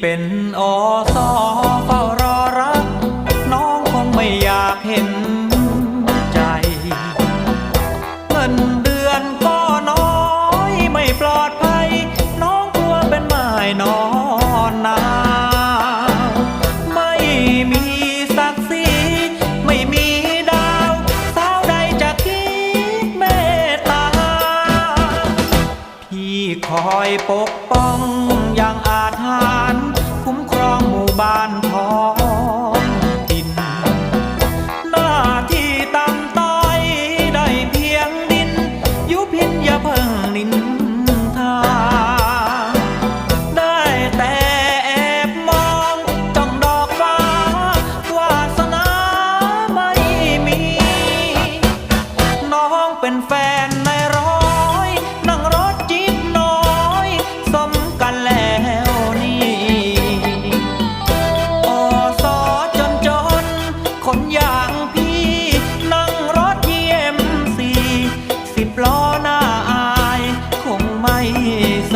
เป็นอสอเฝ้ารอรัก น้องคงไม่อยากเห็นใจเงินเดือนก็น้อยไม่ปลอดภัย น้องกลัวเป็นไม้นอน คอยปกป้องอย่างอาจหารคุ้มครองหมู่บ้าน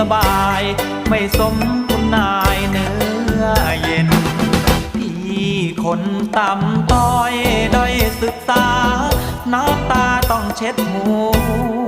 สบาย ไม่สมคุณนายเนื้อเย็น พี่คนต่ำต้อยด้อยศึกษา น้ำตาต้องเช็ดหัว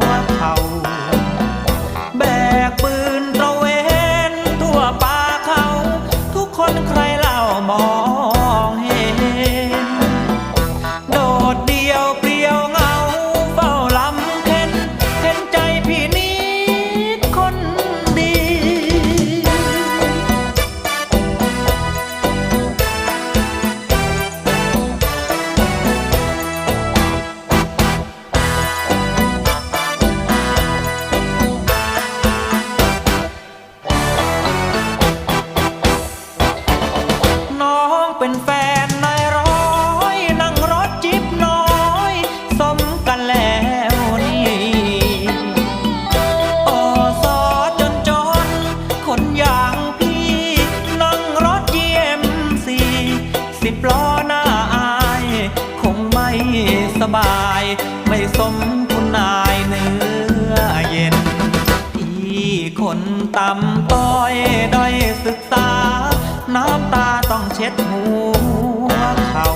สบาย ไม่สมคุณนายเนื้อเย็น อีคนต่ำต้อยด้อยศึกษา น้ำตาต้องเช็ดหัวเขา